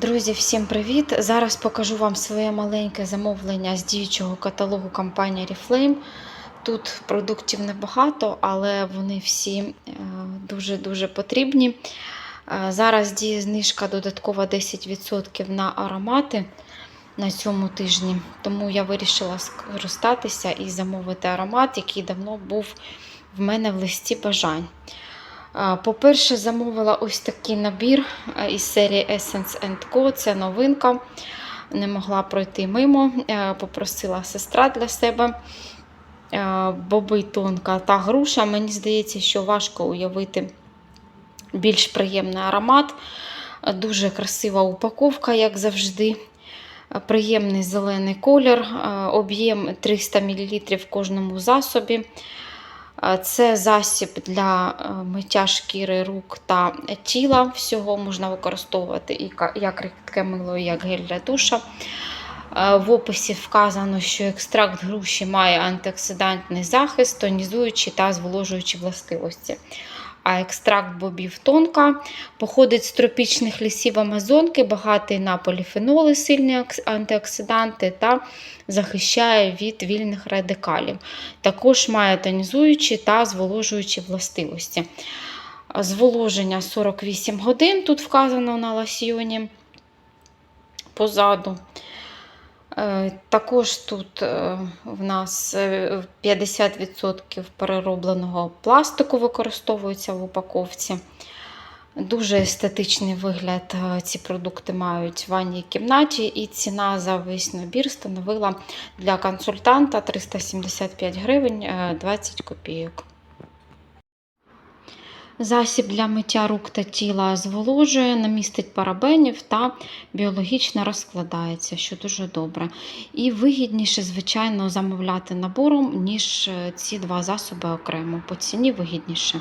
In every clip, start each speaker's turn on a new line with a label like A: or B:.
A: Друзі, всім привіт! Зараз покажу вам своє маленьке замовлення з діючого каталогу компанії Reflame. Тут продуктів небагато, але вони всі е, дуже-дуже потрібні. Е, Зараз діє знижка додаткова 10% на аромати на цьому тижні, тому я вирішила скористатися і замовити аромат, який давно був в мене в листі бажань. По-перше, замовила ось такий набір із серії Essence Co. Це новинка. Не могла пройти мимо. Попросила сестра для себе. Боби тонка та груша. Мені здається, що важко уявити більш приємний аромат. Дуже красива упаковка, як завжди. Приємний зелений колір, об'єм 300 мл в кожному засобі. Е, Це засіб для е, миття шкіри рук та тіла. Всього можна використовувати і як рідке мило, і як гель для душа. Е, В описі вказано, що екстракт груші має антиоксидантний захист, тонізуючі та зволожуючі властивості. А екстракт бобів тонка походить з тропічних лісів Амазонки, багатий на поліфеноли, сильні антиоксиданти та захищає від вільних радикалів. Також має тонізуючі та зволожуючі властивості. Зволоження 48 годин, тут вказано на лосьйоні позаду. Е, Також тут е, в нас е, 50% переробленого пластику використовується в упаковці. Дуже естетичний вигляд е, ці продукти мають в ванній кімнаті, і ціна за весь набір становила для консультанта 375 гривень е, 20 копійок. Засіб для миття рук та тіла зволожує, не містить парабенів та біологічно розкладається, що дуже добре. І вигідніше, звичайно, замовляти набором, ніж е, ці два засоби окремо. По ціні вигідніше.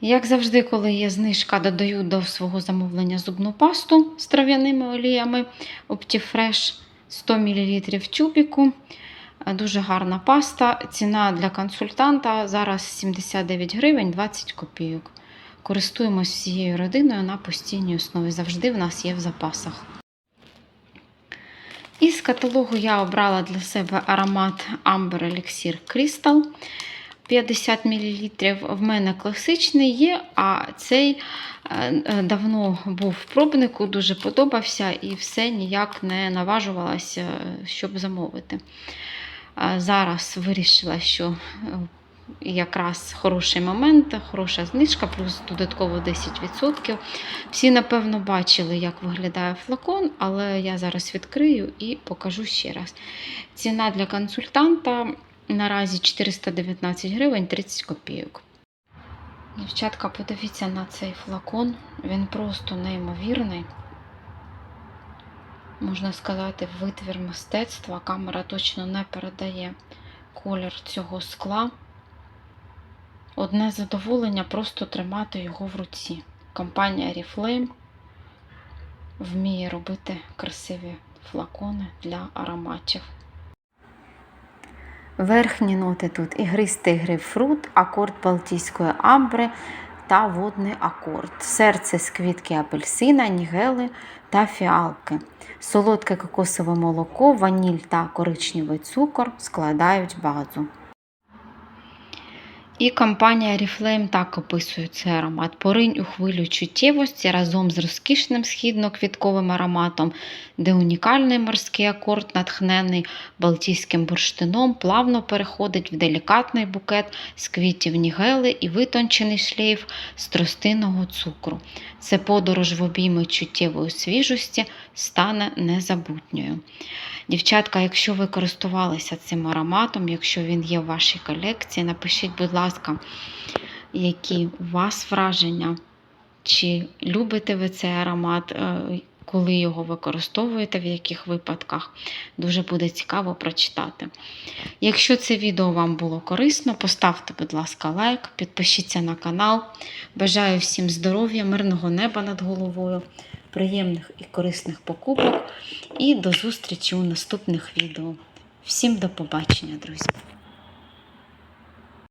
A: Як завжди, коли є знижка, додаю до свого замовлення зубну пасту з трав'яними оліями Optifresh 100 мл в тюбіку. Е, Дуже гарна паста. Ціна для консультанта зараз 79 гривень 20 копійок. Користуємось всією родиною на постійній основі. Завжди в нас є в запасах. Із каталогу я обрала для себе аромат Amber Elixir Crystal 50 мл. В мене класичний є, а цей е, е, давно був в пробнику, дуже подобався і все ніяк не наважувалася, щоб замовити. Зараз вирішила, що е, якраз хороший момент, хороша знижка, плюс додатково 10%. Всі, напевно, бачили, як виглядає флакон, але я зараз відкрию і покажу ще раз. Ціна для консультанта наразі 419 гривень 30 копійок. Дівчатка, подивіться на цей флакон, він просто неймовірний можна сказати, витвір мистецтва. Камера точно не передає колір цього скла. Одне задоволення просто тримати його в руці. Компанія Reflame вміє робити красиві флакони для ароматів. Верхні ноти тут ігристий грейпфрут, акорд Балтійської амбри та водний акорд. Серце з квітки апельсина, нігели та фіалки. Солодке кокосове молоко, ваніль та коричневий цукор складають базу. І компанія Reflame так описує цей аромат. Поринь у хвилю чуттєвості разом з розкішним східно-квітковим ароматом, де унікальний морський акорд, натхнений балтійським бурштином, плавно переходить в делікатний букет з квітів нігели і витончений шлейф з тростинного цукру. Це подорож в обійми чуттєвої свіжості стане незабутньою. Дівчатка, якщо ви користувалися цим ароматом, якщо він є в вашій колекції, напишіть, будь ласка, які у вас враження, чи любите ви цей аромат, е, коли його використовуєте, в яких випадках. Дуже буде цікаво прочитати. Якщо це відео вам було корисно, поставте, будь ласка, лайк, підпишіться на канал. Бажаю всім здоров'я, мирного неба над головою, приємних і корисних покупок. І до зустрічі у наступних відео. Всім до побачення, друзі!